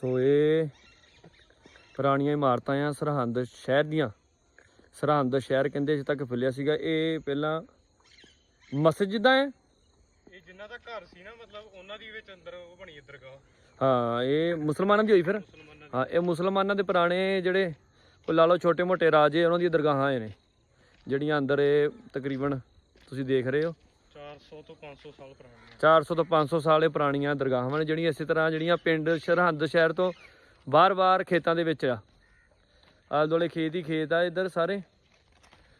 ਸੋ ਇਹ ਪੁਰਾਣੀਆਂ ਇਮਾਰਤਾਂ ਆ ਸਰਹੰਦ ਸ਼ਹਿਰ ਦੀਆਂ। ਸਰਹੰਦ ਸ਼ਹਿਰ ਕਹਿੰਦੇ ਅਜੇ ਤੱਕ ਫੁੱਲਿਆ ਸੀਗਾ। ਇਹ ਪਹਿਲਾਂ ਮਸਜਿਦਾਂ ਹੈ ਇਹ? ਜਿੰਨਾ ਦਾ ਘਰ ਸੀ ਨਾ ਮਤਲਬ ਉਹਨਾਂ ਦੀ ਵਿੱਚ ਅੰਦਰ ਉਹ ਬਣੀ ਦਰਗਾਹ ਹਾਂ ਇਹ ਮੁਸਲਮਾਨਾਂ ਦੀ ਹੋਈ ਫਿਰ? ਹਾਂ ਇਹ ਮੁਸਲਮਾਨਾਂ ਦੇ ਪੁਰਾਣੇ ਜਿਹੜੇ ਕੋਈ ਲਾ ਲਓ ਛੋਟੇ ਮੋਟੇ ਰਾਜੇ ਉਹਨਾਂ ਦੀਆਂ ਦਰਗਾਹਾਂ ਇਹ ਨੇ ਜਿਹੜੀਆਂ ਅੰਦਰ ਇਹ ਤਕਰੀਬਨ ਤੁਸੀਂ ਦੇਖ ਰਹੇ ਹੋ। 400 ਤੋਂ 500 ਸਾਲ ਪੁਰਾਣੀ 400 ਤੋਂ 500 ਸਾਲ ਇਹ ਪੁਰਾਣੀਆਂ ਦਰਗਾਹਾਂ ਨੇ, ਜਿਹੜੀਆਂ ਇਸੇ ਤਰ੍ਹਾਂ ਜਿਹੜੀਆਂ ਪਿੰਡ ਸਰਹੰਦ ਸ਼ਹਿਰ ਤੋਂ ਬਾਰ-ਬਾਰ ਖੇਤਾਂ ਦੇ ਵਿੱਚ ਆ। ਆਲੇ ਦੁਆਲੇ ਖੇਤ ਹੀ ਖੇਤ ਆ ਇੱਧਰ ਸਾਰੇ।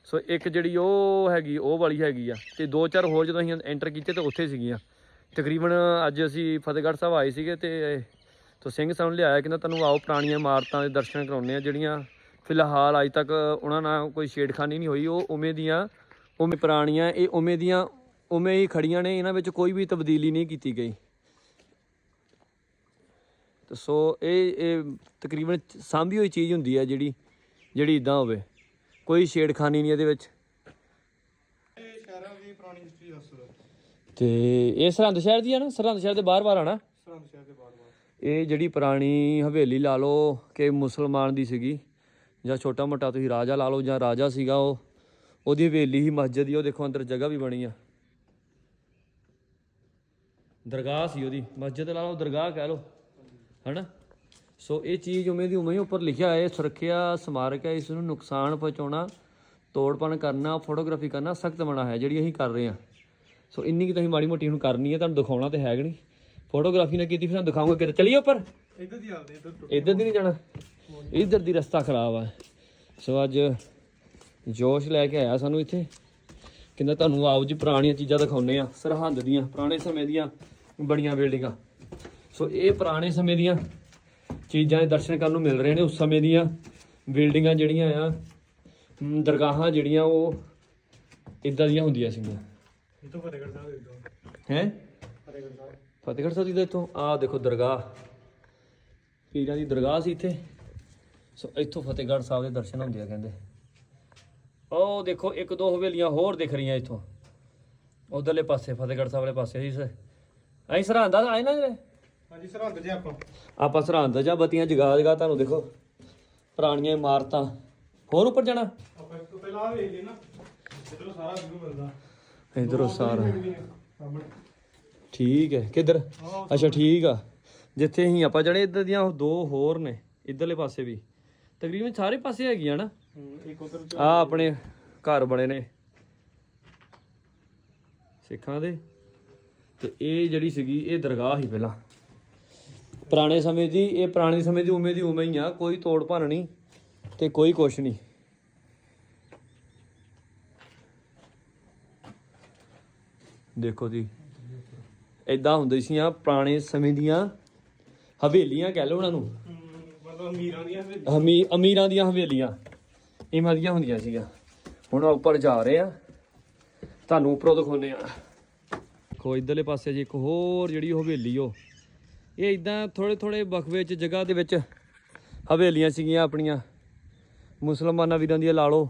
ਸੋ ਇੱਕ ਜਿਹੜੀ ਉਹ ਹੈਗੀ, ਉਹ ਵਾਲੀ ਹੈਗੀ ਆ। ਤੇ ਦੋ ਚਾਰ ਹੋਰ ਜਦੋਂ ਅਸੀਂ ਐਂਟਰ ਕੀਤੇ ਤੇ ਉੱਥੇ ਸੀਗੀਆਂ। ਤਕਰੀਬਨ ਅੱਜ ਅਸੀਂ ਫਤਿਹਗੜ੍ਹ ਸਾਹਿਬ ਆਏ ਸੀਗੇ ਤੇ ਤੋ ਸਿੰਘ ਸਾਨੂੰ ਲਿਆਇਆ ਕਹਿੰਦਾ ਤੁਹਾਨੂੰ ਆਓ, ਪੁਰਾਣੀਆਂ ਇਮਾਰਤਾਂ ਦੇ ਦਰਸ਼ਨ ਕਰਾਉਂਦੇ ਆ ਜਿਹੜੀਆਂ ਫਿਲਹਾਲ ਅੱਜ ਤੱਕ ਉਹਨਾਂ ਨਾਲ ਕੋਈ ਛੇੜਖਾਨੀ ਨਹੀਂ ਹੋਈ। ਉਹ ਉਵੇਂ ਦੀਆਂ, ਉਵੇਂ ਪੁਰਾਣੀਆਂ, ਇਹ ਉਵੇਂ ਦੀਆਂ ਉਵੇਂ ਹੀ ਖੜੀਆਂ ਨੇ, ਇਹਨਾਂ ਵਿੱਚ ਕੋਈ ਵੀ ਤਬਦੀਲੀ ਨਹੀਂ ਕੀਤੀ ਗਈ। ਤੇ ਸੋ ਇਹ ਇਹ ਤਕਰੀਬਨ ਸਾਂਭੀ ਹੋਈ ਚੀਜ਼ ਹੁੰਦੀ ਹੈ ਜਿਹੜੀ ਜਿਹੜੀ ਇਦਾਂ ਹੋਵੇ। ਕੋਈ ਛੇੜਖਾਨੀ ਨਹੀਂ ਇਹਦੇ ਵਿੱਚ। ਇਹ ਸ਼ਹਿਰਾਂ ਦੀ ਪੁਰਾਣੀ ਹਿਸਟਰੀ ਦੱਸਦਾ ਤੇ ਇਹ ਸਰਹੰਦ ਸ਼ਹਿਰ ਦੀ ਆ ਨਾ? ਸਰਹੰਦ ਸ਼ਹਿਰ ਦੇ ਬਾਹਰ-ਬਾਹਰ ਆ ਨਾ? ਸਰਹੰਦ ਸ਼ਹਿਰ ਦੇ ਬਾਅਦ ਬਾਅਦ ਇਹ ਜਿਹੜੀ ਪੁਰਾਣੀ ਹਵੇਲੀ ਲਾ ਲਓ ਕਿ ਮੁਸਲਮਾਨ ਦੀ ਸੀਗੀ, ਜਾਂ ਛੋਟਾ ਮੋਟਾ ਤੁਸੀਂ ਰਾਜਾ ਲਾ ਲਓ ਜਾਂ ਰਾਜਾ ਸੀਗਾ ਉਹ, ਉਹਦੀ ਹਵੇਲੀ ਹੀ ਮਸਜਿਦ ਹੀ ਉਹ ਦੇਖੋ ਅੰਦਰ ਜਗ੍ਹਾ ਵੀ ਬਣੀ ਆ। ਦਰਗਾਹ ਸੀ ਉਹਦੀ ਮਸਜਿਦ ਲਾ ਲਓ ਦਰਗਾਹ ਕਹਿ ਲਓ ਹਨਾ? ਸੋ ਇਹ ਚੀਜ਼ ਉਵੇਂ ਦੀ ਉਵੇਂ ਹੀ ਉੱਪਰ ਲਿਖਿਆ ਹੈ ਸੁਰੱਖਿਆ ਸਮਾਰਕ ਹੈ ਇਸ ਨੂੰ ਨੁਕਸਾਨ ਪਹੁੰਚਾਉਣਾ ਤੋੜਪਣ ਕਰਨਾ ਫੋਟੋਗ੍ਰਾਫੀ ਕਰਨਾ ਸਖਤ ਮਨਾ ਹੈ ਜਿਹੜੀ ਅਸੀਂ ਕਰ ਰਹੇ ਹਾਂ। ਸੋ ਇੰਨੀ ਕਿ ਤੁਸੀਂ ਮਾੜੀ ਮੋਟੀ ਹੁਣ ਕਰਨੀ ਹੈ ਤੁਹਾਨੂੰ ਦਿਖਾਉਣਾ ਤੇ ਹੈਗਾ ਨਹੀਂ? ਫੋਟੋਗ੍ਰਾਫੀ ਨਾ ਕੀਤੀ ਫਿਰ ਤੁਹਾਨੂੰ ਦਿਖਾਉਂਗਾ ਕਿਤੇ। ਚਲੀਏ ਉੱਪਰ? ਇੱਧਰ ਦੀ ਆਉਂਦੇ ਇੱਧਰ ਤੋਂ। ਇੱਧਰ ਦੀ ਨਹੀਂ ਜਾਣਾ? ਇੱਧਰ ਦੀ ਰਸਤਾ ਖਰਾਬ ਆ। ਸੋ ਅੱਜ ਜੋਸ਼ ਲੈ ਕੇ ਆਇਆ ਸਾਨੂੰ ਇੱਥੇ। ਕਹਿੰਦਾ ਤੁਹਾਨੂੰ ਆਓ ਜੀ ਪੁਰਾਣੀਆਂ ਚੀਜ਼ਾਂ ਦਿਖਾਉਨੇ ਆ ਸਰਹੰਦ ਦੀਆਂ ਪੁਰਾਣੇ ਸਮੇਂ ਦੀਆਂ। ਬੜੀਆਂ ਬਿਲਡਿੰਗਾਂ ਸੋ ਇਹ ਪੁਰਾਣੇ ਸਮੇਂ ਦੀਆਂ ਚੀਜ਼ਾਂ ਦੇ ਦਰਸ਼ਨ ਕਰਨ ਨੂੰ ਮਿਲ ਰਹੇ ਨੇ। ਉਸ ਸਮੇਂ ਦੀਆਂ ਬਿਲਡਿੰਗਾਂ ਜਿਹੜੀਆਂ ਆ ਦਰਗਾਹਾਂ ਜਿਹੜੀਆਂ ਉਹ ਇਦਾਂ ਦੀਆਂ ਹੁੰਦੀਆਂ ਸੀਗੀਆਂ। ਇਹ ਤੋਂ ਫਤਿਹਗੜ੍ਹ ਸਾਹਿਬ ਦੇ ਤੋਂ ਹੈ? ਫਤਿਹਗੜ੍ਹ ਸਾਹਿਬ। ਫਤਿਹਗੜ੍ਹ ਸਾਹਿਬ ਜੀ ਦੇ ਇੱਥੋਂ? ਆਹ ਦੇਖੋ ਦਰਗਾਹ। ਪੀਰਾਂ ਦੀ ਦਰਗਾਹ ਸੀ ਇੱਥੇ। ਸੋ ਇੱਥੋਂ ਫਤਿਹਗੜ੍ਹ ਸਾਹਿਬ ਦੇ ਦਰਸ਼ਨ ਹੁੰਦੇ ਆ ਕਹਿੰਦੇ। ਉਹ ਦੇਖੋ ਇੱਕ ਦੋ ਹਵੇਲੀਆਂ ਹੋਰ ਦਿਖ ਰਹੀਆਂ ਇੱਥੋਂ। ਉਧਰਲੇ ਪਾਸੇ ਫਤਿਹਗੜ੍ਹ ਸਾਹਿਬ ਵਾਲੇ ਪਾਸੇ ਸੀ। ਅਸੀਂ ਸਰਹੰਦ ਦਾ ਆਏ ਨਾ ਜਿਹੜੇ? ਹਾਂਜੀ ਸਰਹੰਦ ਜੇ ਆਪਾਂ। ਆਪਾਂ ਸਰਹੰਦ ਜਾਂ ਬੱਤੀਆਂ ਜਗਾ ਜਗਾ ਤੁਹਾਨੂੰ ਦੇਖੋ। ਪੁਰਾਣੀਆਂ ਇਮਾਰਤਾਂ। ਹੋਰ ਉੱਪਰ ਜਾਣਾ? ਆਪਾਂ ਇਸ ਤੋਂ ਪਹਿਲਾਂ ਆ ਵੇਖ ਲਈ ਨਾ। ਇੱਧਰੋਂ ਸਾਰਾ ਵਿਊ ਮਿਲਦਾ। ਇਧਰੋਂ ਸਾਰਾ। ਸਾਹਮਣੇ। ਠੀਕ ਹੈ। ਕਿੱਧਰ? ਅੱਛਾ ਠੀਕ ਆ। ਜਿੱਥੇ ਅਸੀਂ ਆਪਾਂ ਜਣੇ ਇੱਧਰ ਦੀਆਂ ਉਹ ਦੋ ਹੋਰ ਨੇ ਇੱਧਰਲੇ ਪਾਸੇ ਵੀ। ਤਕਰੀਬਨ ਸਾਰੇ ਪਾਸੇ ਹੈਗੀਆਂ ਨਾ। ਹੂੰ, ਇੱਕ ਉਧਰ ਆ ਆਪਣੇ ਘਰ ਬਣੇ ਨੇ। ਸਿੱਖਾਂ ਦੇ। ਤੇ ਇਹ ਜਿਹੜੀ ਸੀਗੀ, ਇਹ ਦਰਗਾਹ ਸੀ ਪਹਿਲਾਂ। ਪੁਰਾਣੇ ਸਮੇਂ ਦੀ, ਇਹ ਪੁਰਾਣੇ ਸਮੇਂ ਦੀ ਉਵੇਂ ਦੀ ਉਵੇਂ ਹੀ ਆ, ਕੋਈ ਤੋੜ ਭੰਨ ਨਹੀਂ ਤੇ ਕੋਈ ਕੁਛ ਨਹੀਂ। ਦੇਖੋ ਜੀ ਇਦਾਂ ਹੁੰਦੇ ਸੀ ਪੁਰਾਣੇ ਸਮੇਂ ਦੀਆਂ ਹਵੇਲੀਆਂ ਕਹਿ ਲਓ ਉਹਨਾਂ ਨੂੰ। ਮਤਲਬ ਅਮੀਰਾਂ ਦੀਆਂ ਵੀ ਅਮੀਰਾਂ ਦੀਆਂ ਹਵੇਲੀਆਂ ਇਮਾਂ ਦੀਆਂ ਹੁੰਦੀਆਂ ਸੀਗੀਆਂ। ਹੁਣ ਉੱਪਰ ਜਾ ਰਹੇ ਆ, ਤੁਹਾਨੂੰ ਉੱਪਰੋਂ ਦਿਖਾਉਨੇ ਆ। ਦੇਖੋ, ਇਧਰਲੇ ਪਾਸੇ ਜੀ ਇੱਕ ਹੋਰ ਜਿਹੜੀ ਉਹ ਹਵੇਲੀ ਉਹ। ਇਹ ਇਦਾਂ ਥੋੜੇ ਥੋੜੇ ਬਖਵੇ ਚ ਜਗ੍ਹਾ ਦੇ ਵਿੱਚ ਹਵੇਲੀਆਂ ਸੀਗੀਆਂ ਆਪਣੀਆਂ। ਮੁਸਲਮਾਨਾਂ ਵੀਰਾਂ ਦੀਆਂ ਲਾ ਲਓ,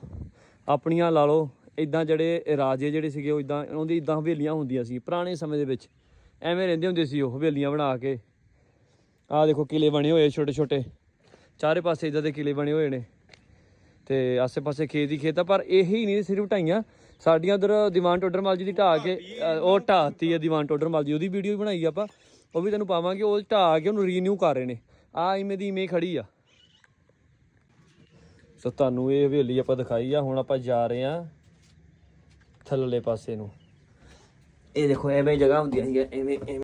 ਆਪਣੀਆਂ ਲਾ ਲਓ। ਇਦਾਂ ਜਿਹੜੇ ਰਾਜੇ ਜਿਹੜੇ ਸੀਗੇ ਉਹ ਇਦਾਂ ਉਹਨਾਂ ਦੀ ਇਦਾਂ ਹਵੇਲੀਆਂ ਹੁੰਦੀਆਂ ਸੀ, ਪੁਰਾਣੇ ਸਮੇਂ ਦੇ ਵਿੱਚ। ਐਵੇਂ ਰਹਿੰਦੇ ਹੁੰਦੇ ਸੀ ਉਹ ਹਵੇਲੀਆਂ ਬਣਾ ਕੇ। ਆਹ ਦੇਖੋ ਕਿਲੇ ਬਣੇ ਹੋਏ ਛੋਟੇ ਛੋਟੇ। ਚਾਰੇ ਪਾਸੇ ਇਦਾਂ ਦੇ ਕਿਲੇ ਬਣੇ ਹੋਏ ਨੇ। ਤੇ ਆਸੇ-ਪਾਸੇ ਖੇਤ ਹੀ ਖੇਤ ਆ, ਪਰ ਇਹੀ ਨਹੀਂ, ਸਿਰਫ ਢਾਈਆਂ ਸਾਡੀਆਂ ਉਧਰ ਦੀਵਾਨ ਟੋਡਰਮਲ ਜੀ ਦੀ ਢਾਹ ਕੇ ਅ, ਉਹ ਢਾਤੀ ਹੈ ਦੀਵਾਨ ਟੋਡਰਮਲ ਜੀ ਉਹਦੀ ਵੀਡੀਓ ਵੀ ਬਣਾਈ ਆਪਾਂ। ਉਹ ਵੀ ਤੈਨੂੰ ਪਾਵਾਂਗੇ ਉਹ ਢਾਹ ਕੇ ਉਹਨੂੰ ਰੀਨਿਊ ਕਰ ਰਹੇ ਨੇ। ਆ ਇਵੇਂ ਦੀ ਇਵੇਂ ਖੜੀ ਆ। ਸੋ ਤੁਹਾਨੂੰ ਇਹ ਹਵੇਲੀ ਆਪਾਂ ਦਿਖਾਈ ਆ ਹੁਣ ਆਪਾਂ ਜਾ ਰਹੇ ਆ ਥੱਲਲੇ ਪਾਸੇ ਨੂੰ। ਇਹ ਦੇਖੋ ਐਵੇਂ ਜਗ੍ਹਾ ਹੁੰਦੀਆਂ ਸੀਗੀਆਂ ਐਵੇਂ ਐਵੇਂ